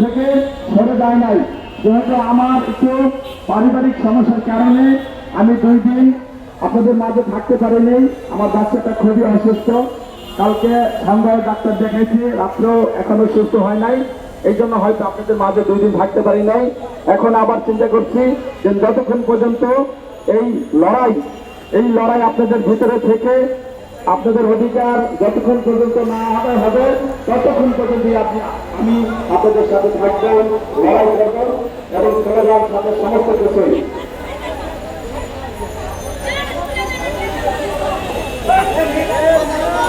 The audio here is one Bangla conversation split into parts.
থেকে সরে যায় নাই। যেহেতু আমার একটু পারিবারিক সমস্যার কারণে আমি দুই দিন আপনাদের মাঝে থাকতে পারিনি। আমার বাচ্চাটা খুবই অসুস্থ। কালকে সন্ধ্যায় ডাক্তার দেখাইছি, রাত্রেও এখনও সুস্থ হয় নাই। এই জন্য হয়তো আপনাদের মাঝে দুই দিন থাকতে পারি নাই। এখন আবার চিন্তা করছি যে যতক্ষণ পর্যন্ত এই লড়াই এই লড়াই আপনাদের ভিতরে থেকে আপনাদের অধিকার যতক্ষণ পর্যন্ত না আদায় হবে, ততক্ষণ পর্যন্ত আমি আপনাদের সাথে থাকব, লড়াই করব এবং চলে যাওয়ার সাথে সমস্ত কিছুই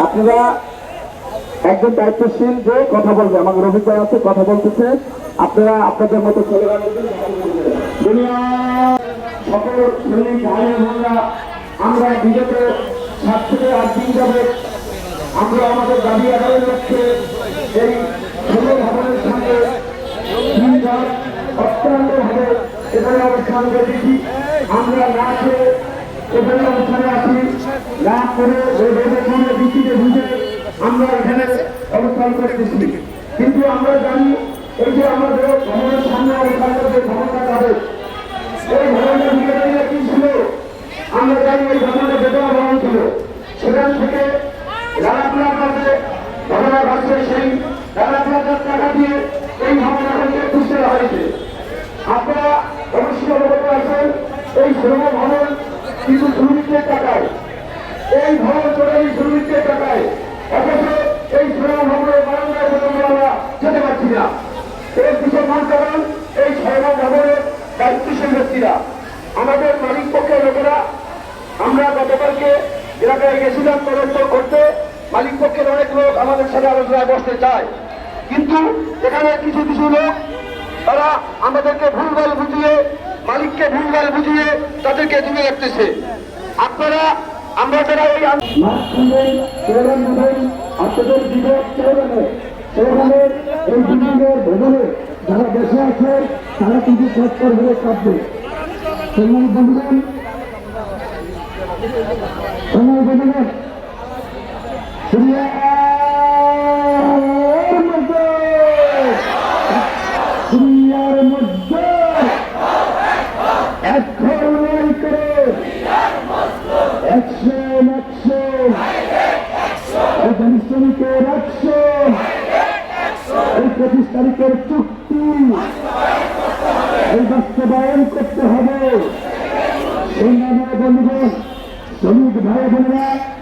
আপনারা একজন দায়িত্বশীল যে কথা বলবে, আমার ভাই আছে, কথা বলতেছে। আপনারা আপনাদের মতো চলে দুনিয়া সকল আমরা বিগত সাত থেকে আট দিন যাবে আমরা আমাদের দাবি আদায়ের লক্ষ্যে এই ষোলো ভবনের সঙ্গে তিন রাত অত্যন্তভাবে এখানে অবস্থান করেছি আমরা না খেয়ে এখানে অবস্থানে আছি, না করে ওই সঙ্গে বৃষ্টিতে বুঝে আমরা এখানে অবস্থান করতেছি। কিন্তু আমরা জানি এই যে আমাদের ভবনের সামনে অবস্থান করতে ভবনটা তাদের এই ভবনটা বিকেলে কি ছিল। আমরা জানি এই ভবনটা বেতন ভবন ছিল। সেখান থেকে রানাপুরার কাছে ঘটনা কাছে সেই রানাপুরার টাকা দিয়ে এই ভবন এখনকে খুঁজতে হয়েছে আপনারা অবশ্যই অবগত আছেন এই শ্রম ভবন কিন্তু শ্রমিকদের টাকায় এই ভবন চলে এই শ্রমিকদের টাকায় অথচ এই শ্রম ভবনের বারান্দায় পর্যন্ত আমরা যেতে পারছি না এর পিছনে মূল কারণ এই শ্রম ভবনের দায়িত্বশীল ব্যক্তিরা আমাদের মালিক পক্ষের লোকেরা আমরা গতকালকে এলাকায় গেছিলাম তদন্ত করতে মালিক পক্ষের অনেক লোক আমাদের সাথে আলোচনায় বসতে চায়। কিন্তু এখানে কিছু কিছু লোক, তারা আমাদেরকে ভুলভাল বুঝিয়ে, মালিককে ভুলভাল বুঝিয়ে তাদেরকে দূরে রাখতেছে। আপনারা, আমরা যারা আছে, তারা কিন্তু মধ্যে মধ্যে এক করে একশো একশো এই শ্রমিকের একশো এই পঁচিশ তারিখের চুক্তি এই বাস্তবায়ন করতে হবে সেই নামে বন্ধুগণ শ্রমিক ভাই বোনেরা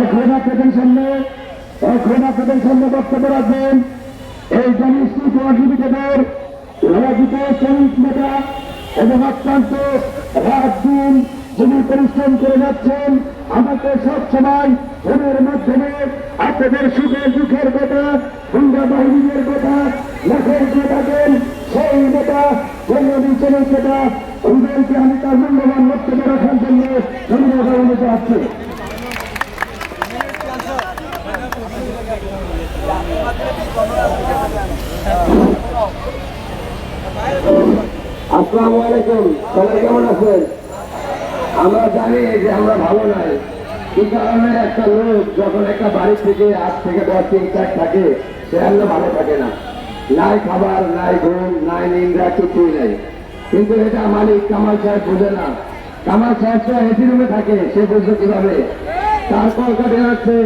এখন আপনাদের সামনে এখন আপনাদের সামনে বক্তব্য রাখবেন। এই জনশ্রী লিমিটেডের করে যাচ্ছেন, আমাকে সব সময় ফোনের মাধ্যমে আপনাদের সুখের দুঃখের কথা হুঙ্গা বাহিনীর কথা, লেখের কথা দেন সেই নেতা জন্মদি শ্রমিক নেতা ওদেরকে আমি তার মূল্যবান বক্তব্য রাখার জন্য ধন্যবাদ চাচ্ছি। আসসালামু আলাইকুম, সবাই কেমন আছেন? আমরা জানি যে আমরা ভালো নাই। কি কারণে একটা লোক যখন একটা বাড়ি থেকে আট থেকে দশ দিন চার থাকে, সে আমরা ভালো থাকে না। নাই খাবার, নাই ঘুম, নাই নিন্দা কিছুই নাই। কিন্তু এটা মালিক কামাল সাহেব বোঝে না। কামাল সাহেব তো এসি রুমে থাকে, সে বুঝবে কীভাবে? তারপর কাটে যাচ্ছে,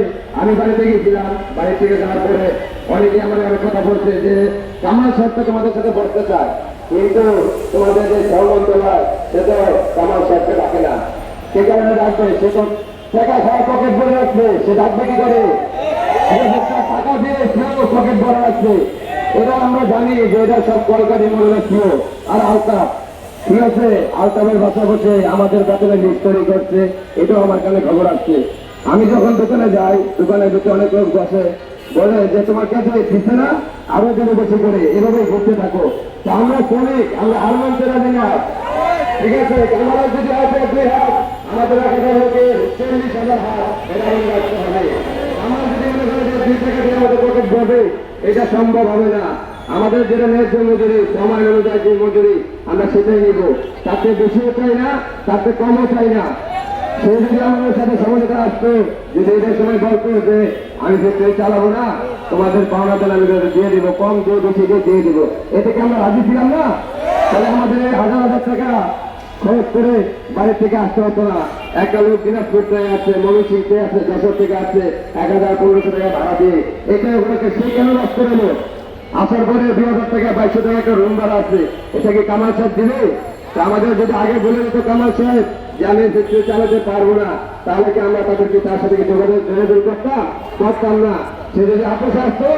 আমি বাড়িতে গেছিলাম বাড়ি থেকে যাওয়ার পরে অনেকে আমার অনেক কথা বলছে যে সাহেব তো তোমাদের সাথে বসতে চায়, কিন্তু তোমাদের যে সহমন্ত্রণালয় সে তো কামাল সাহেবকে ডাকে না। সে কারণে ডাকবে, সে তো টাকা খাওয়া পকেট ভরে রাখবে সে ডাকবে কি করে? টাকা দিয়ে সেও পকেট ভরে রাখবে এটা আমরা জানি যে এটা সব কলকারি মনে রাখছিল আর আলতাফ ঠিক আছে? আলতাফের ভাষা বসে আমাদের বেতনে লিস্ট করছে, এটাও আমার কানে খবর আসছে। আমি যখন দোকানে যাই, দোকানে ঢুকে অনেক লোক বসে, বলে যে তোমার কাছে দিচ্ছে না, আরও যেন বেশি করে এভাবে ঘুরতে থাকো। তা আমরা শ্রমিক, আমরা মানতে রাজি না। ঠিক আছে আমরা যদি আছে দুই হাত, আমাদের একটা লোকে চল্লিশ হাজার হাত এটা মনে রাখতে হবে। আমার যদি মনে হয় যে দুই টাকা দিয়ে আমাদের পকেট ভরবে এটা সম্ভব হবে না। আমাদের যেটা ন্যায্য মজুরি, সময় অনুযায়ী যে মজুরি, আমরা সেটাই নিব। তাতে বেশিও চাই না তাতে কমও চাই না। সে যদি আমাদের সাথে সমঝোতা আসতো যদি এদের সময় বলতো যে আমি যে ট্রেন চালাবো না, তোমাদের পাওনা তেল দিয়ে দিব, কম দিয়ে বেশি দিয়ে দিব। এতে আমরা রাজি ছিলাম না? তাহলে আমাদের হাজার হাজার টাকা খরচ করে বাড়ির থেকে আসতে হতো না। একটা লোক দিনাজপুর থেকে আছে ময়ূরসিংতে আছে, যশোর থেকে আছে, এক হাজার পনেরোশো টাকা ভাড়া দিয়ে। এটা ওগুলোকে সেই কেন নষ্ট হলো আসার পরে দুই হাজার টাকা, বাইশশো টাকা একটা রুম ভাড়া আছে। এটা কি কামাল সাহেব দিবে? আমাদের যদি আগে বলে দিত কামাল সাহেব যে আমি ফ্যাক্টরি চালাতে পারব না, তাহলে কি আমরা তাদেরকে তার সাথে যোগাযোগ যোগাযোগ করতাম? করতাম না। সে যদি আপোষে আসতো,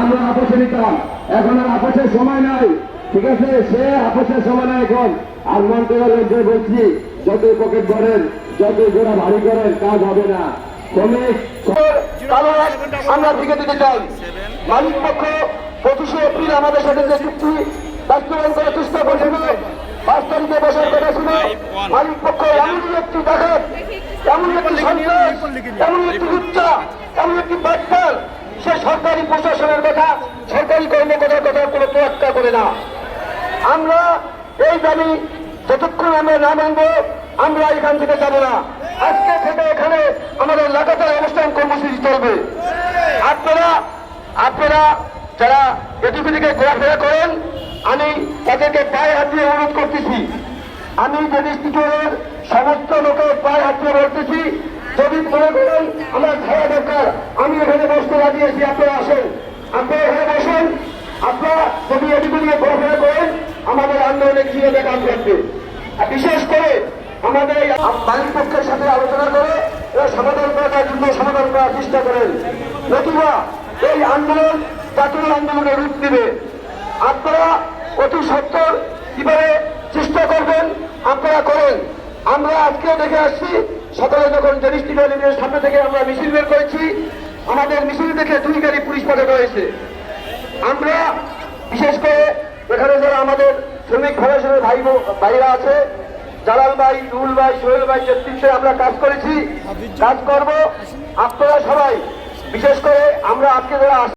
আমরা আপোষে নিতাম। এখন আর আপোষের সময় নাই। ঠিক আছে? সে আপোষের সময় নাই এখন। আর মন্ত্রীরা লোকদের বলছি, যতই পকেট ভরেন যতই গোড়া ভারী করেন, কাজ হবে না। আমরা দিকে দিতে চাই। মালিক পক্ষ, পঁচিশে এপ্রিল আমাদের সাথে যে চুক্তি বাস্তবায়ন করার চেষ্টা করেছিল, পাঁচ তারিখে বসার কথা ছিল। মালিক এমন একটি দেখেন এমন একটি সন্ত্রাস এমন একটি হত্যা এমন একটি বাটপার সে সরকারি প্রশাসনের কথা সরকারি কর্মকর্তার কথা কোনো করে না। আমরা এই দাবি যতক্ষণ আমরা না মানবো, আমরা এখান থেকে যাব না। আজকে থেকে এখানে আমাদের লাগাতার অনুষ্ঠান কর্মসূচি চলবে। আপনারা আপনারা যারা এদিকে দিকে ঘোরাফেরা করেন, আমি তাদেরকে পায়ে হাত দিয়ে অনুরোধ করতেছি। আমি যে ডিস্ট্রিক্টের সমস্ত লোকের পায়ে হাত দিয়ে বলতেছি, যদি মনে করেন আমার খাওয়া দরকার, আমি এখানে বসতে আছি, আপনারা আসেন। আপনারা এখানে বসেন। আপনারা যদি এদিকে দিকে ঘোরাফেরা করেন আমাদের আন্দোলনে কীভাবে কাজ করবে আর বিশেষ করে আমাদের এই পক্ষের সাথে আলোচনা করে এরা সমাধান করার জন্য সমাধান করার চেষ্টা করেন। নতুবা এই আন্দোলন জাতীয় আন্দোলনের রূপ দিবে। আপনারা অতি সত্তর কীভাবে চেষ্টা করবেন, আপনারা করেন। আমরা আজকে দেখে আসছি, সকালে যখন লিমিটের সামনে থেকে আমরা মিছিল বের করেছি, আমাদের মিছিল দেখে দুই গাড়ি পুলিশ পদক রয়েছে আমরা, বিশেষ করে এখানে যারা আমাদের শ্রমিক ফেডারেশনের ভাই ভাইরা আছে, জালাল ভাই রুল ভাই, সোহেল ভাই নেতৃত্বে আমরা কাজ করেছি, কাজ করব। আপনারা সবাই, বিশেষ করে আমরা আজকে যারা